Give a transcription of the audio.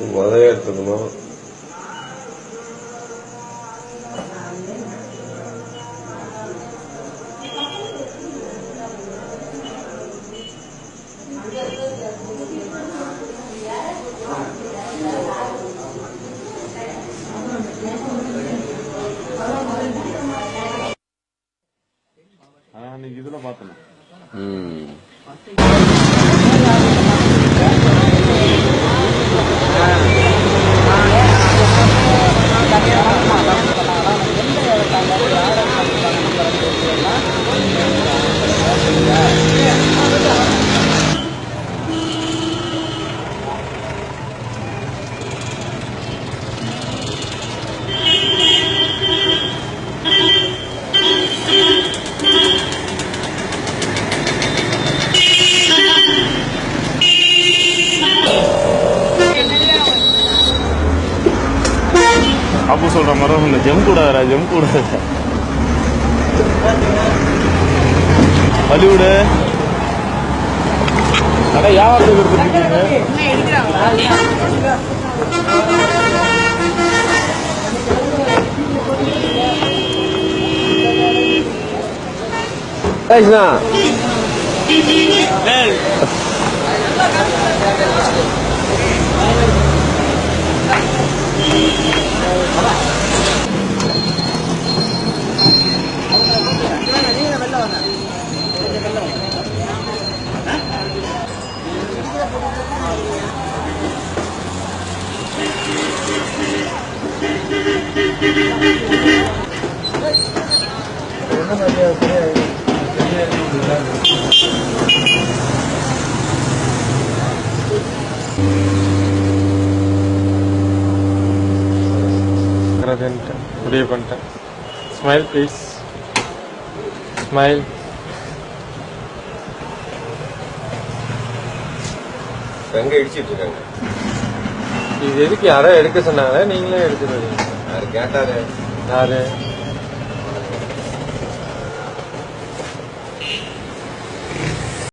முதல்ல எடுத்துக்கணும் அன்னைக்கு இதுல பார்த்தேன் அப்போ சொல்ற மாதிரி இந்த ஜெம் கூடாதரா ஜெம் கூட. வலிவுடு அட யாவது பேசுனா முடிவு பண்ணிட்டேன் ஸ்மைல் ப்ளீஸ் ஸ்மைல் எங்க இடிச்சிட்டு இருக்காங்க. இது எதுக்கு யாரோ எடுக்க சொன்னாங்க? நீங்களே எடுத்துட்டு வரீங்க. யாரு கேட்டாரு? யாரு?